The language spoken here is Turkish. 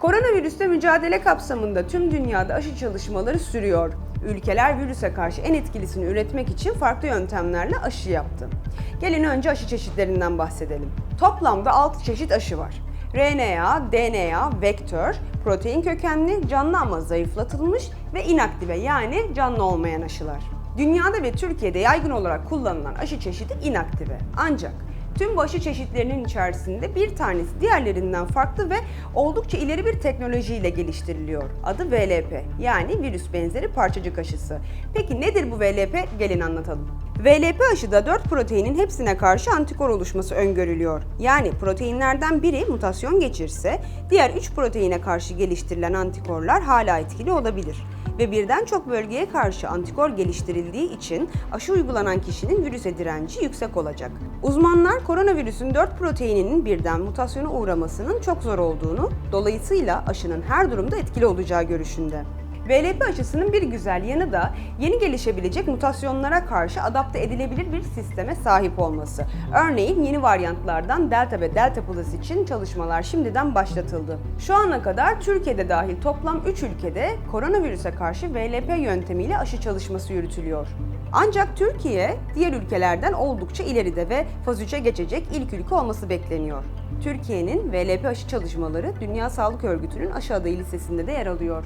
Koronavirüsle mücadele kapsamında tüm dünyada aşı çalışmaları sürüyor. Ülkeler virüse karşı en etkilisini üretmek için farklı yöntemlerle aşı yaptı. Gelin önce aşı çeşitlerinden bahsedelim. Toplamda 6 çeşit aşı var. RNA, DNA, vektör, protein kökenli, canlı ama zayıflatılmış ve inaktive yani canlı olmayan aşılar. Dünyada ve Türkiye'de yaygın olarak kullanılan aşı çeşidi inaktive. Ancak Tüm bu aşı çeşitlerinin içerisinde bir tanesi diğerlerinden farklı ve oldukça ileri bir teknolojiyle geliştiriliyor. Adı VLP yani virüs benzeri parçacık aşısı. Peki nedir bu VLP? Gelin anlatalım. VLP aşıda 4 proteinin hepsine karşı antikor oluşması öngörülüyor. Yani proteinlerden biri mutasyon geçirse diğer 3 proteine karşı geliştirilen antikorlar hala etkili olabilir ve birden çok bölgeye karşı antikor geliştirildiği için aşı uygulanan kişinin virüse direnci yüksek olacak. Uzmanlar koronavirüsün 4 proteininin birden mutasyona uğramasının çok zor olduğunu, dolayısıyla aşının her durumda etkili olacağı görüşünde. VLP aşısının bir güzel yanı da yeni gelişebilecek mutasyonlara karşı adapte edilebilir bir sisteme sahip olması. Örneğin yeni varyantlardan Delta ve Delta Plus için çalışmalar şimdiden başlatıldı. Şu ana kadar Türkiye'de dahil toplam 3 ülkede koronavirüse karşı VLP yöntemiyle aşı çalışması yürütülüyor. Ancak Türkiye diğer ülkelerden oldukça ileride ve faz 3'e geçecek ilk ülke olması bekleniyor. Türkiye'nin VLP aşı çalışmaları Dünya Sağlık Örgütü'nün aşı adayı listesinde de yer alıyor.